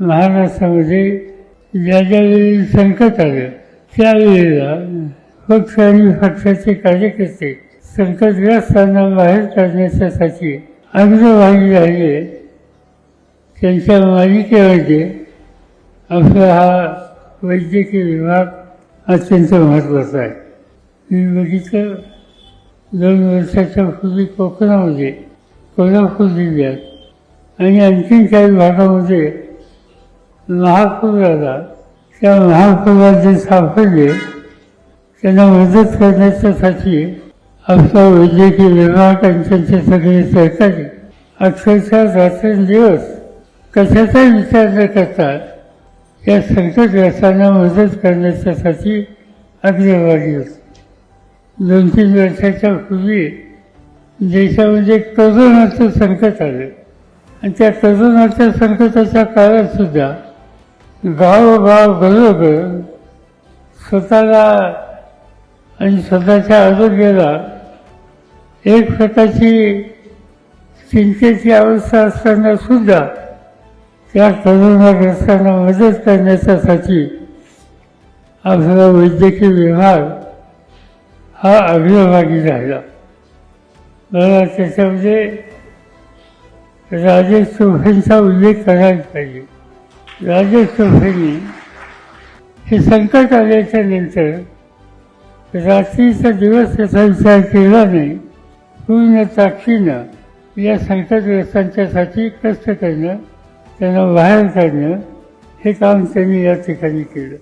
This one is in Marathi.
महाराष्ट्रामध्ये ज्या ज्यावेळी संकट आलं त्यावेळेला पक्ष आणि पक्षाचे कार्यकर्ते संकटग्रस्तांना बाहेर काढण्यासाठी अग्रभागी राहिले. त्यांच्या मालिकेमध्ये आपला हा वैद्यकीय विभाग अत्यंत महत्त्वाचा आहे. मी बघितलं दोन वर्षाच्या पूर्वी कोकणामध्ये कोल्हापूर जिल्ह्यात आणि आणखीन काही भागामध्ये महापूर त्या महापुरात जे सापडले त्यांना मदत करण्याच्यासाठी आपला वैद्यकीय विभाग त्यांचे सगळे सहकारी अक्षरशः रात्रंदिवस कशाचा विचार न करता या संकटग्रस्तांना मदत करण्याच्यासाठी अग्रभागी होती. दोन तीन वर्षाच्या पूर्वी देशामध्ये करोनाचं संकट आलं. आणि त्या करोनाच्या संकटाच्या काळात सुद्धा गावोगाव घरोघर स्वतःला आणि स्वतःच्या आरोग्याला एक प्रकारची चिंतेची अवस्था असताना सुद्धा त्या करोनाग्रस्तांना मदत करण्याच्यासाठी आपला वैद्यकीय विभाग हा अग्रभागी राहिला मला त्याच्यामध्ये राजेश चोफेंचा उल्लेख करायला पाहिजे. राजेश चोफेंनी हे संकट आल्याच्यानंतर रात्रीचा दिवस याचा विचार केला नाही पूर्ण ताकदीनं या संकटग्रस्तांच्यासाठी कष्ट करणं त्यांना बाहेर काढणं हे काम त्यांनी या ठिकाणी केलं.